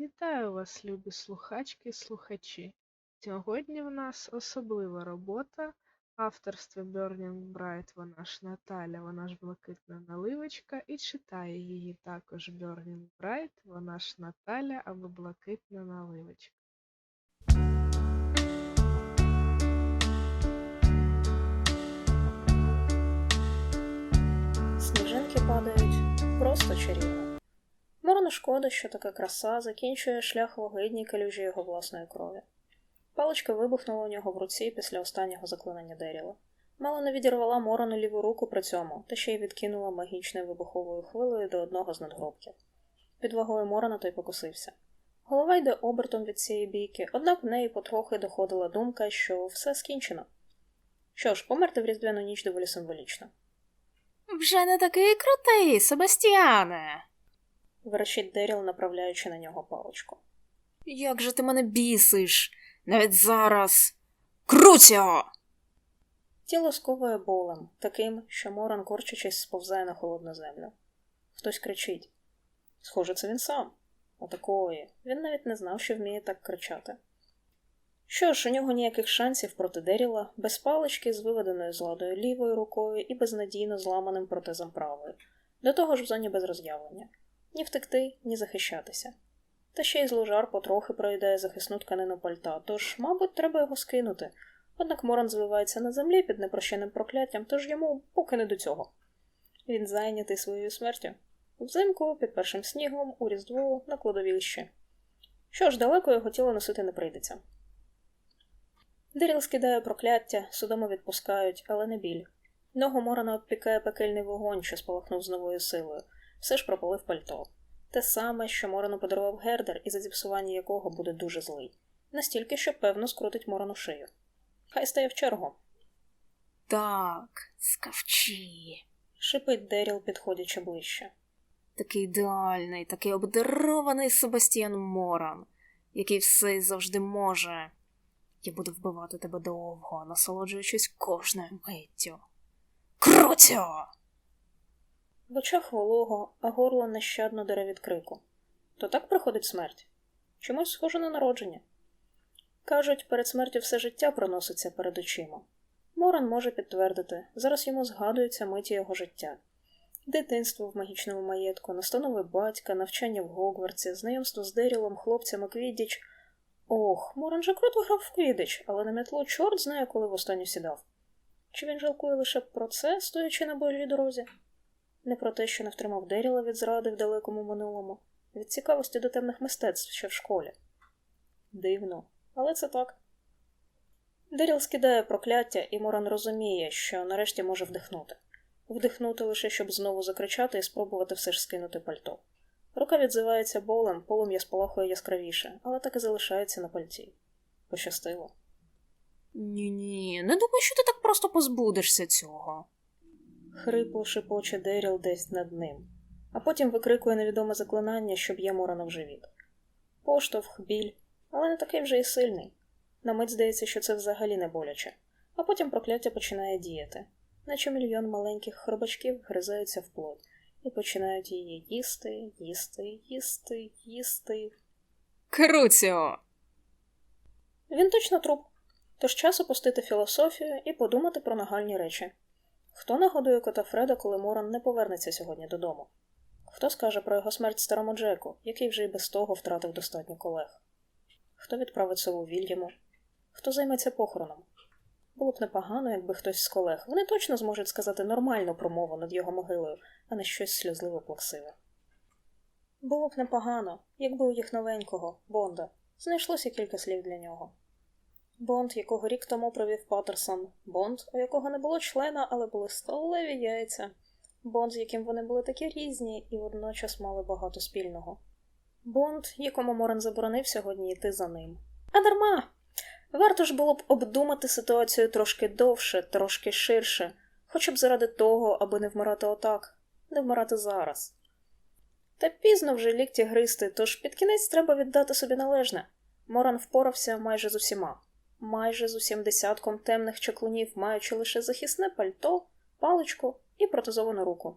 Вітаю вас, любі слухачки і слухачі. Сьогодні в нас особлива робота авторства Burning Bright, вона ж Наталя, вона ж блакитна наливочка, і читає її також Burning Bright, вона ж Наталя або блакитна наливочка. Сніжинки падають просто чарівно. Морону шкода, що така краса закінчує шлях в калюжі його власної крові. Паличка вибухнула у нього в руці після останнього заклинання Деріла. Мало не відірвала Морону ліву руку при цьому, та ще й відкинула магічною вибуховою хвилею до одного з надгробків. Під вагою Морона той покосився. Голова йде обертом від цієї бійки, однак в неї потрохи доходила думка, що все скінчено. Що ж, померти в різдвяну ніч доволі символічно. Вже не такий крутий, Себастьяне. Верещить Деріл, направляючи на нього паличку. Як же ти мене бісиш? Навіть зараз. Круцьо! Тіло сковує болем, таким, що Моран, корчачись, сповзає на холодну землю. Хтось кричить. Схоже, це він сам. Отакої. Він навіть не знав, що вміє так кричати. Що ж, у нього ніяких шансів проти Деріла, без палички з виведеною з ладою лівою рукою і безнадійно зламаним протезом правої, до того ж в зоні без роз'явлення. Ні втекти, ні захищатися. Та ще й зложар потрохи проїдає захисну тканину пальта, тож, мабуть, треба його скинути. Однак Моран звивається на землі під непрощеним прокляттям, тож йому поки не до цього. Він зайнятий своєю смертю. Взимку, під першим снігом, у Різдво, на кладовищі. Що ж, далеко його тіло носити не прийдеться. Деріл скидає прокляття, судомо відпускають, але не біль. Ногу Морана обпікає пекельний вогонь, що спалахнув з новою силою, все ж пропалив пальто. Те саме, що Морану подарував Гердер, і за зіпсування якого буде дуже злий. Настільки, що певно скрутить Морану шию. Хай стає в чергу. Так, скавчі. Шипить Деріл, підходячи ближче. Такий ідеальний, такий обдарований Себастьян Моран, який все і завжди може. Я буду вбивати тебе довго, насолоджуючись кожною миттю. Круцьо! В очах волого, а горло нещадно дере від крику. То так приходить смерть? Чомусь схоже на народження. Кажуть, перед смертю все життя проноситься перед очима. Моран може підтвердити, зараз йому згадуються миті його життя. Дитинство в магічному маєтку, настанови батька, навчання в Гогвартсі, знайомство з Дерілом, хлопцями Квіддіч. Ох, Моран же круто грав в Квіддіч, але на метлу чорт знає, коли востаннє сідав. Чи він жалкує лише про це, стоячи на божій дорозі? Не про те, що не втримав Деріла від зради в далекому минулому, від цікавості до темних мистецтв ще в школі. Дивно, але це так. Деріл скидає прокляття, і Моран розуміє, що нарешті може вдихнути. Вдихнути лише, щоб знову закричати і спробувати все ж скинути пальто. Рука відзивається болем, полум'я спалахує яскравіше, але так і залишається на пальці. Пощастило. Ні, ні, не думай, що ти так просто позбудешся цього. Хрипло шипоче Деріл десь над ним, а потім викрикує невідоме заклинання, що б'є Морана в живіт. Поштовх, біль, але не такий вже і сильний. На мить здається, що це взагалі не боляче, а потім прокляття починає діяти, наче мільйон маленьких хробачків гризаються в плоть і починають її їсти, їсти, їсти, їсти. Круцьо! Він точно труп, тож час опустити філософію і подумати про нагальні речі. Хто нагодує кота Фреда, коли Моран не повернеться сьогодні додому? Хто скаже про його смерть старому Джеку, який вже й без того втратив достатньо колег? Хто відправить сову Вільяму? Хто займеться похороном? Було б непогано, якби хтось з колег. Вони точно зможуть сказати нормальну промову над його могилою, а не щось сльозливо плаксиве. Було б непогано, якби у їх новенького, Бонда, знайшлося кілька слів для нього. Бонд, якого рік тому провів Паттерсон, Бонд, у якого не було члена, але були сталеві яйця, Бонд, з яким вони були такі різні і водночас мали багато спільного. Бонд, якому Морен заборонив сьогодні йти за ним. А дарма! Варто ж було б обдумати ситуацію трошки довше, трошки ширше, хоча б заради того, аби не вмирати отак, не вмирати зараз. Та пізно вже лікті гристи, тож під кінець треба віддати собі належне. Моран впорався майже з усіма, майже з усім десятком темних чаклунів, маючи лише захисне пальто, паличку і протезовану руку.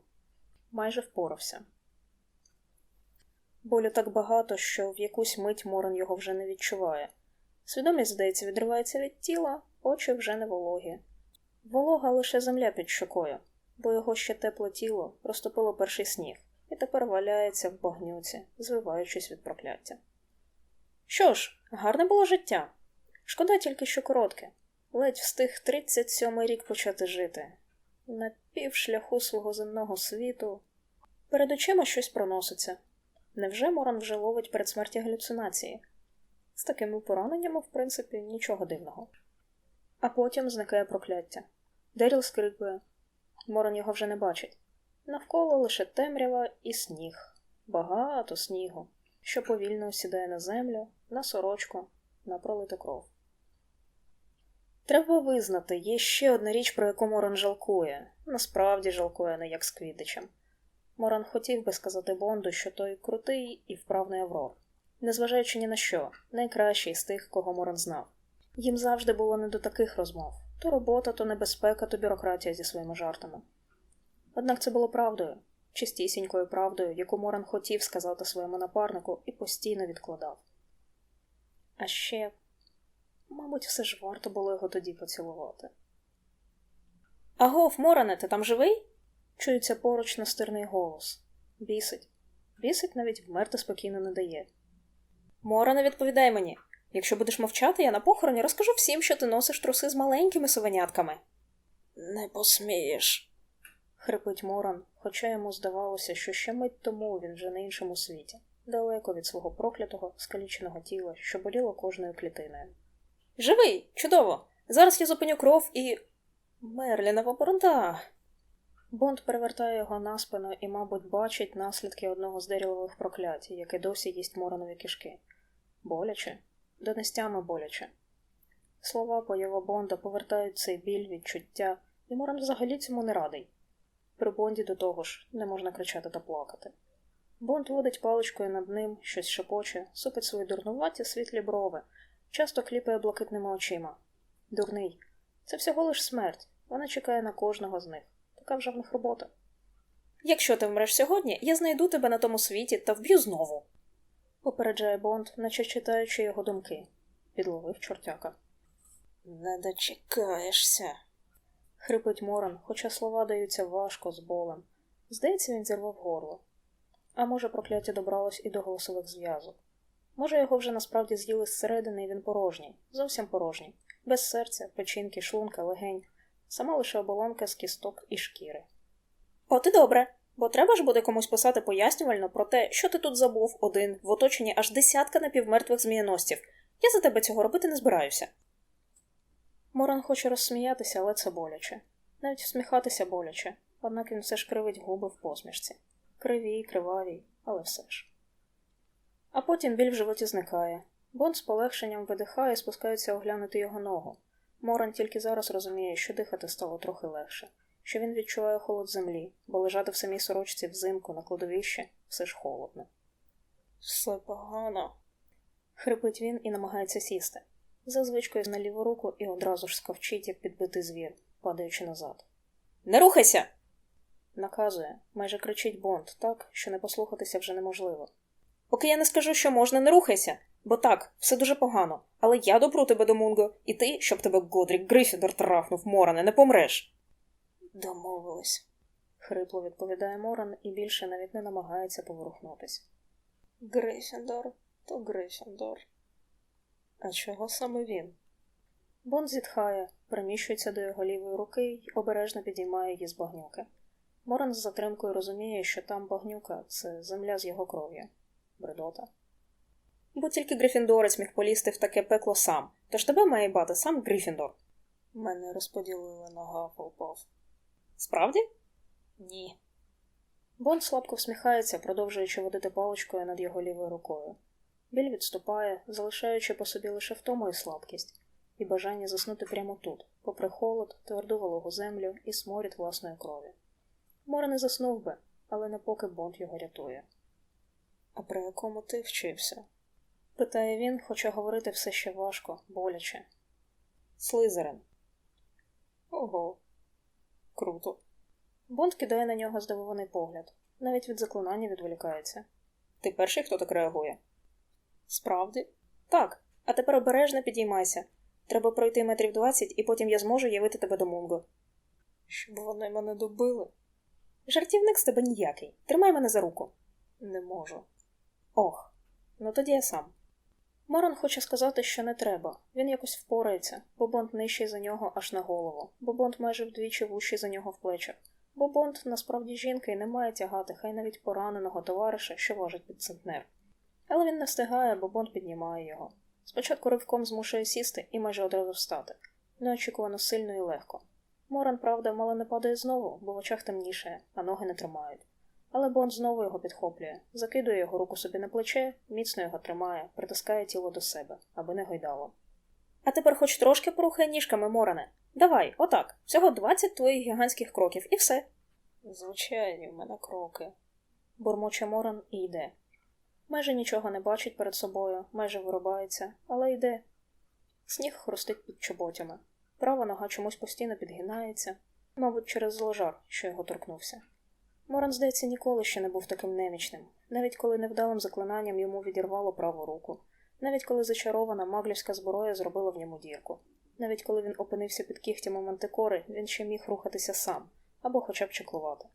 Майже впорався. Болю так багато, що в якусь мить Моран його вже не відчуває. Свідомість, здається, відривається від тіла, очі вже не вологі. Волога лише земля під щокою, бо його ще тепле тіло розтопило перший сніг і тепер валяється в багнюці, звиваючись від прокляття. Що ж, гарне було життя. Шкода тільки, що коротке. Ледь встиг 37-й рік почати жити. На півшляху свого земного світу. Перед очима щось проноситься. Невже Моран вже ловить перед смерті галюцинації? З такими пораненнями, в принципі, нічого дивного. А потім зникає прокляття. Деріл скрикує. Моран його вже не бачить. Навколо лише темрява і сніг. Багато снігу, що повільно осідає на землю, на сорочку, на пролиту кров. Треба визнати, є ще одна річ, про яку Моран жалкує. Насправді жалкує не як з Квідичем. Моран хотів би сказати Бонду, що той крутий і вправний Аврор. Незважаючи ні на що, найкращий з тих, кого Моран знав. Їм завжди було не до таких розмов то робота, то небезпека, то бюрократія зі своїми жартами. Однак це було правдою, чистісінькою правдою, яку Моран хотів сказати своєму напарнику і постійно відкладав. А ще, мабуть, все ж варто було його тоді поцілувати. Агов, Моране, ти там живий? Чується поруч настирний голос. Бісить. Бісить навіть вмерти спокійно не дає. Моране, відповідай мені. Якщо будеш мовчати, я на похороні розкажу всім, що ти носиш труси з маленькими совенятками. Не посмієш, хрипить Моран, хоча йому здавалося, що ще мить тому він вже на іншому світі, далеко від свого проклятого, скаліченого тіла, що боліло кожною клітиною. Живий, чудово! Зараз я зупиню кров і. Мерлінова борода. Бонд перевертає його на спину і, мабуть, бачить наслідки одного з дерілових проклять, яке досі їсть моронові кишки. Боляче, до нестями боляче. Слова поява Бонда повертають цей біль, відчуття, і Моран взагалі цьому не радий. При Бонді до того ж не можна кричати та плакати. Бонд водить паличкою над ним, щось шепоче, супить свої дурнуваті світлі брови, часто кліпає блакитними очима. Дурний. Це всього лиш смерть. Вона чекає на кожного з них. Така вже в них робота. Якщо ти вмреш сьогодні, я знайду тебе на тому світі та вб'ю знову. попереджає Бонд, наче читаючи його думки. Підловив чортяка. Не дочекаєшся. хрипить Моран, хоча слова даються важко з болем. Здається, він зірвав горло. А може, прокляття добралось і до голосових зв'язок. Може, його вже насправді з'їли зсередини, і він порожній, зовсім порожній, без серця, печінки, шлунка, легень, сама лише оболонка з кісток і шкіри. От і добре, бо треба ж буде комусь писати пояснювально про те, що ти тут забув один в оточенні аж десятка напівмертвих змієностів. Я за тебе цього робити не збираюся. Моран хоче розсміятися, але це боляче. Навіть всміхатися боляче, однак він все ж кривить губи в посмішці. Криві, криваві, але все ж. А потім біль в животі зникає. Бон з полегшенням видихає і спускається оглянути його ногу. Моран тільки зараз розуміє, що дихати стало трохи легше, що він відчуває холод землі, бо лежати в самій сорочці взимку на кладовищі все ж холодно. Все погано. хрипить він і намагається сісти. За звичкою на ліву руку і одразу ж скавчить, як підбитий звір, падаючи назад. Не рухайся! Наказує, майже кричить Бонд так, що не послухатися вже неможливо. Поки я не скажу, що можна, не рухайся, бо так, все дуже погано, але я допру тебе до Мунго, і ти, щоб тебе Годрік Грифіндор трахнув, Моране, не помреш. Домовились, хрипло відповідає Моран і більше навіть не намагається поворухнутись. Грифіндор, то Грифіндор. А чого саме він? Бон зітхає, приміщується до його лівої руки й обережно підіймає її з багнюки. Моран з затримкою розуміє, що там багнюка це земля з його кров'ю. Бредота. Бо тільки Грифіндорець міг полізти в таке пекло сам, тож тебе має бати сам Грифіндор. Мене розподілили на Гафлпов. Справді? Ні. Бон слабко всміхається, продовжуючи водити паличкою над його лівою рукою. Біль відступає, залишаючи по собі лише втому і слабкість, і бажання заснути прямо тут, попри холод, тверду вологу землю і сморід власної крові. Море не заснув би, але не поки Бонд його рятує. А при якому ти вчився? питає він, хоча говорити все ще важко, боляче. Слизерин. Ого. Круто. Бонд кидає на нього здивований погляд, навіть від заклинання відволікається. Ти перший, хто так реагує. Справді? Так. А тепер обережно підіймайся. Треба пройти метрів двадцять, і потім я зможу явити тебе до Мунго. Щоб вони мене добили. Жартівник з тебе ніякий. Тримай мене за руку. Не можу. Ох, ну тоді я сам. Марон хоче сказати, що не треба. Він якось впорається, бо Бонд нижчий за нього аж на голову, бо Бонд майже вдвічі вущий за нього в плечах. Бо Бонд насправді жінка і не має тягати хай навіть пораненого товариша, що важить під центнер. Але він не встигає, бо Бонд піднімає його. Спочатку ривком змушує сісти і майже одразу встати. Неочікувано сильно і легко. Моран, правда, мало не падає знову, бо в очах темніше, а ноги не тримають. Але Бонд знову його підхоплює, закидує його руку собі на плече, міцно його тримає, притискає тіло до себе, аби не гойдало. А тепер хоч трошки порухай ніжками, Моране. Давай, отак, всього 20 твоїх гігантських кроків, і все. Звичайні в мене кроки. бурмоче Моран і йде. Майже нічого не бачить перед собою, майже вирубається, але йде. Сніг хрустить під чоботями. Права нога чомусь постійно підгинається, мабуть, через зложар, що його торкнувся. Моран, здається, ніколи ще не був таким немічним, навіть коли невдалим заклинанням йому відірвало праву руку, навіть коли зачарована маглівська зброя зробила в ньому дірку, навіть коли він опинився під кігтями мантикори, він ще міг рухатися сам або хоча б чеклувати.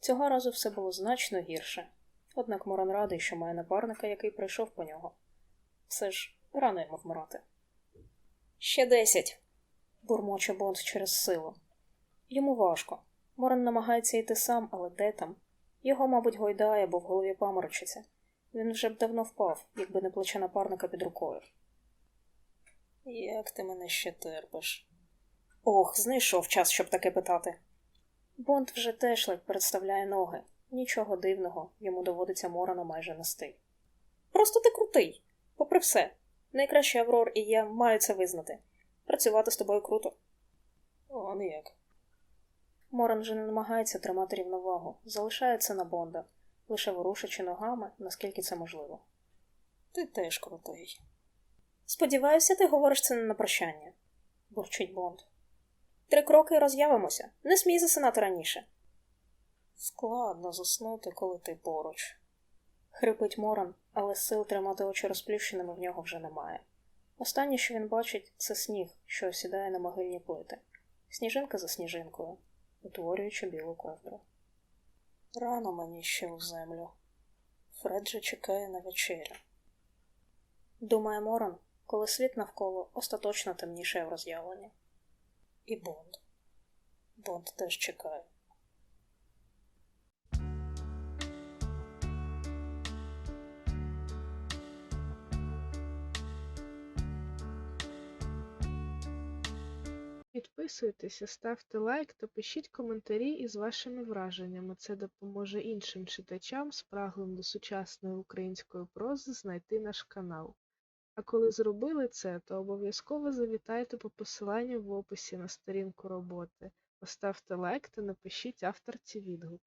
Цього разу все було значно гірше, однак Моран радий, що має напарника, який прийшов по нього. Все ж рано йому вмирати. Ще десять. Бурмоче Бонд через силу. Йому важко. Моран намагається йти сам, але де там? Його, мабуть, гойдає, бо в голові паморочиться. Він вже б давно впав, якби не плече напарника під рукою. Як ти мене ще терпиш? Ох, знайшов час, щоб таке питати. Бонд вже теж ледь представляє ноги. Нічого дивного, йому доводиться Морана майже нести. Просто ти крутий, попри все. Найкращий Аврор і я маю це визнати. Працювати з тобою круто. Он як. Моран же не намагається тримати рівновагу, залишається на Бонда, лише ворушачи ногами, наскільки це можливо. Ти теж крутий. Сподіваюся, ти говориш це не на прощання, бурчить Бонд. Три кроки і роз'явимося. Не смій засинати раніше. Складно заснути, коли ти поруч. Хрипить Моран, але сил тримати очі розплющеними в нього вже немає. Останнє, що він бачить, це сніг, що осідає на могильні плити. Сніжинка за сніжинкою, утворюючи білу ковдру. Рано мені ще у землю. Фред же чекає на вечерю. Думає Моран, коли світ навколо остаточно темнішає в роз'явленні. І Бонд. Бонд теж чекає. Підписуйтеся, ставте лайк та пишіть коментарі із вашими враженнями. Це допоможе іншим читачам, спраглим до сучасної української прози, знайти наш канал. А коли зробили це, то обов'язково завітайте по посиланню в описі на сторінку роботи, поставте лайк та напишіть авторці відгук.